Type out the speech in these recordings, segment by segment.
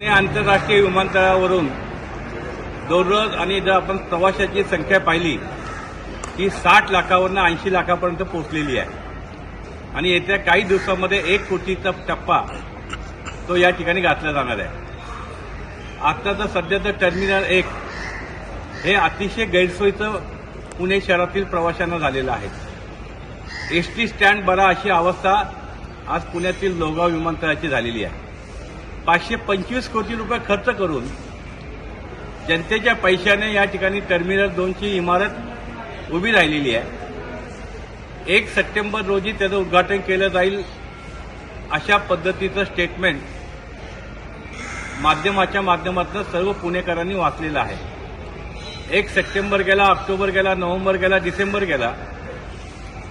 आंतरराष्ट्रीय विमानतळावरून दररोज आणि जर आपण प्रवाशाची संख्या पाहिली ती साठ लाखावरनं ऐंशी लाखापर्यंत पोहोचलेली आहे. आणि येत्या काही दिवसामध्ये एक कोटीचा टप्पा तो या ठिकाणी घातला जाणार आहे. आत्ताचं तर टर्मिनल एक हे अतिशय गैरसोयीचं पुणे शहरातील प्रवाशांना झालेलं आहे. एस टी स्टँड बरा अशी अवस्था आज पुण्यातील लोगाव विमानतळाची झालेली आहे. पाचशे पंचवीस कोटी रुपये खर्च करून जनतेच्या पैशाने या ठिकाणी टर्मिनल दोनची इमारत उभी राहिलेली आहे. एक सप्टेंबर रोजी त्याचं उद्घाटन केलं जाईल अशा पद्धतीचं स्टेटमेंट माध्यमाच्या माध्यमातून सर्व पुणेकरांनी वाचलेलं आहे. एक सप्टेंबर गेला ऑक्टोबर गेला नोव्हेंबर गेला डिसेंबर गेला.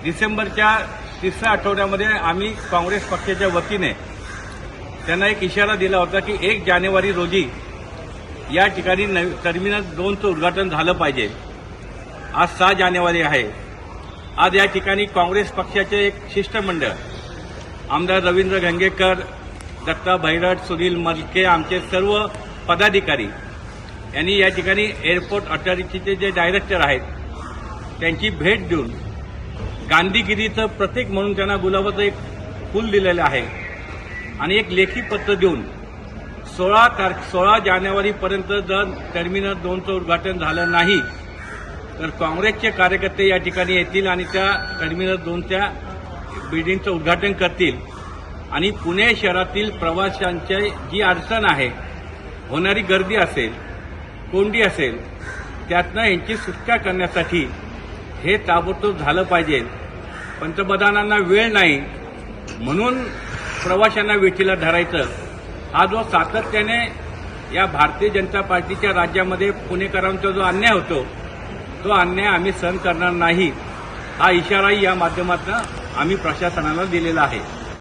डिसेंबरच्या तिसऱ्या आठवड्यामध्ये आम्ही काँग्रेस पक्षाच्या वतीने त्यांना एक इशारा दिला होता की एक जानेवारी रोजी या ठिकाणी नवी टर्मिनल दोनचं उद्घाटन झालं पाहिजे. आज सहा जानेवारी आहे. आज या ठिकाणी काँग्रेस पक्षाचे एक शिष्टमंडळ आमदार रवींद्र गंगेकर दत्ता भैरट सुनील मलके आमचे सर्व पदाधिकारी यांनी या ठिकाणी एअरपोर्ट अथॉरिटीचे जे डायरेक्टर आहेत त्यांची भेट देऊन गांधीगिरीचं प्रतीक म्हणून त्यांना गुलाबाचं एक फूल दिलेलं आहे. आणि एक लेखी पत्र देऊन सोळा तार सोळा जानेवारीपर्यंत जर टर्मिनल दोनचं उद्घाटन झालं नाही तर काँग्रेसचे कार्यकर्ते या ठिकाणी येतील आणि त्या टर्मिनल दोनच्या बिल्डिंगचं उद्घाटन करतील. आणि पुणे शहरातील प्रवाशांची जी अडचण आहे होणारी गर्दी असेल कोंडी असेल त्यातनं यांची सुटका करण्यासाठी हे ताबडतोब झालं पाहिजे. पंतप्रधानांना वेळ नाही. म्हणून प्रवाशांना वेठीला धरायचं. हा जो सातत्याने या भारतीय जनता पार्टीच्या राज्यामध्ये पुणेकरांचा जो अन्याय होतो तो अन्याय आम्ही सहन करणार नाही. हा इशाराही या माध्यमातून आम्ही प्रशासनाला दिलेला आहे.